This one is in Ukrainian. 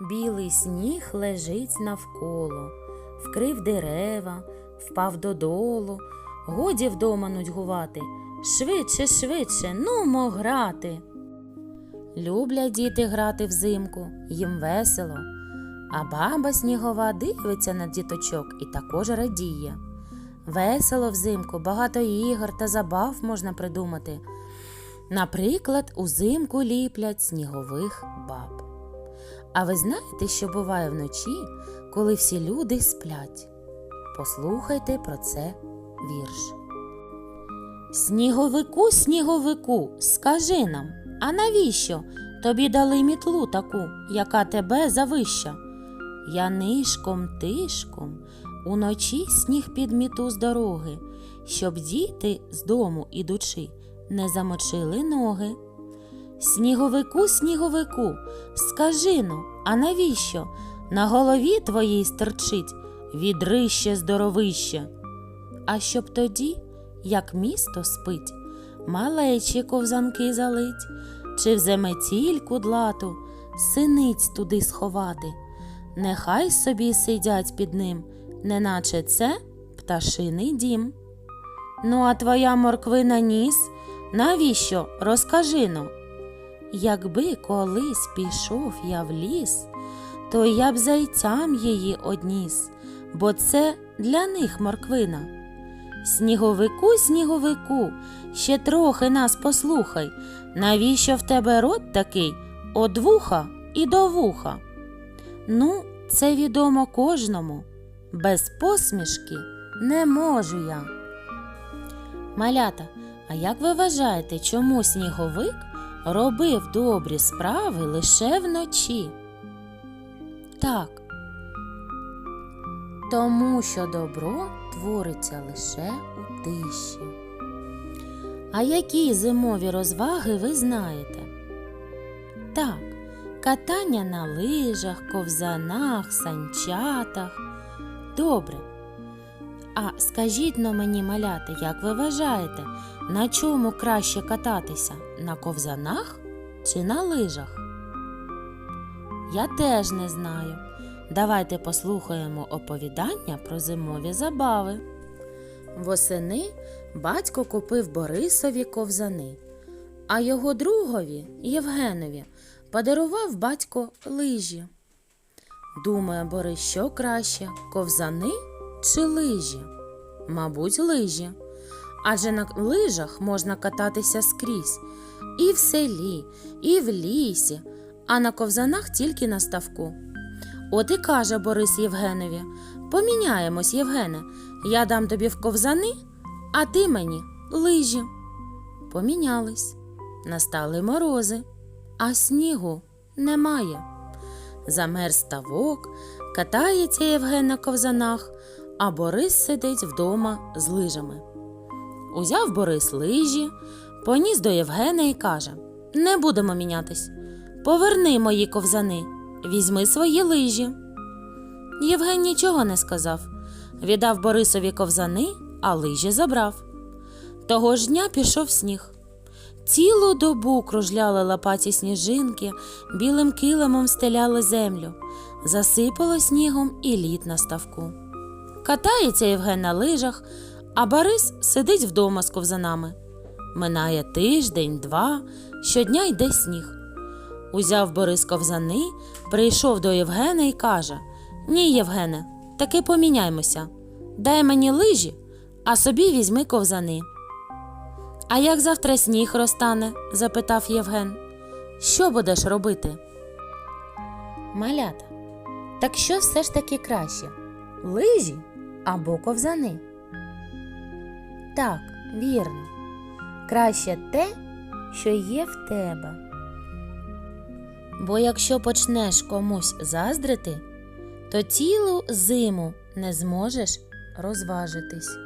Білий сніг лежить навколо, вкрив дерева, впав додолу. Годі вдома нудьгувати. Швидше, швидше, нумо грати. Люблять діти грати взимку, їм весело. А баба снігова дивиться на діточок і також радіє. Весело взимку, багато ігор та забав можна придумати. Наприклад, узимку ліплять снігових баб. А ви знаєте, що буває вночі, коли всі люди сплять? Послухайте про це вірш. Сніговику, сніговику, скажи нам, а навіщо тобі дали мітлу таку, яка тебе завища? Я нишком тишком уночі сніг підміту з дороги, щоб діти з дому ідучи не замочили ноги. Сніговику, сніговику, скажи ну, а навіщо на голові твоїй стерчить відрище здоровище? А щоб тоді, як місто спить, малечі ковзанки залить, чи в заметіль кудлату синиць туди сховати, нехай собі сидять під ним, неначе це пташиний дім. Ну, а твоя морквина ніс, навіщо розкажи но? Якби колись пішов я в ліс, то я б зайцям її одніс, бо це для них морквина. Сніговику, сніговику, ще трохи нас послухай, навіщо в тебе рот такий од вуха і до вуха? Ну, це відомо кожному. Без посмішки не можу я. Малята, а як ви вважаєте, чому сніговик робив добрі справи лише вночі? Так. Тому що добро твориться лише у тиші. А які зимові розваги ви знаєте? Так, катання на лижах, ковзанах, санчатах. Добре. А скажіть но мені, маляти, як ви вважаєте, на чому краще кататися? На ковзанах чи на лижах? Я теж не знаю. Давайте послухаємо оповідання про зимові забави. Восени батько купив Борисові ковзани, а його другові Євгенові подарував батько лижі. Думає Борис, що краще ковзани чи лижі? Мабуть, лижі. Адже на лижах можна кататися скрізь і в селі, і в лісі, а на ковзанах тільки на ставку. От і каже Борис Євгенові Поміняємось, Євгене, я дам тобі в ковзани, а ти мені лижі. Помінялись. Настали морози, а снігу немає. Замерз ставок, катається Євген на ковзанах, а Борис сидить вдома з лижами. Узяв Борис лижі, поніс до Євгена і каже Не будемо мінятись. Поверни мої ковзани, візьми свої лижі. Євген нічого не сказав. Віддав Борисові ковзани, а лижі забрав. Того ж дня пішов сніг. Цілу добу кружляли лопаті сніжинки, білим килимом стеляли землю, засипало снігом і лід на ставку. Катається Євген на лижах, а Борис сидить вдома з ковзанами. Минає тиждень, два, щодня йде сніг. Узяв Борис ковзани, прийшов до Євгена і каже Ні, Євгене, таки поміняймося. Дай мені лижі, а собі візьми ковзани. А як завтра сніг розтане? запитав Євген. Що будеш робити? Малята, так що все ж таки краще? Лижі або ковзани? Так, вірно. Краще те, що є в тебе. Бо якщо почнеш комусь заздрити, то цілу зиму не зможеш розважитись.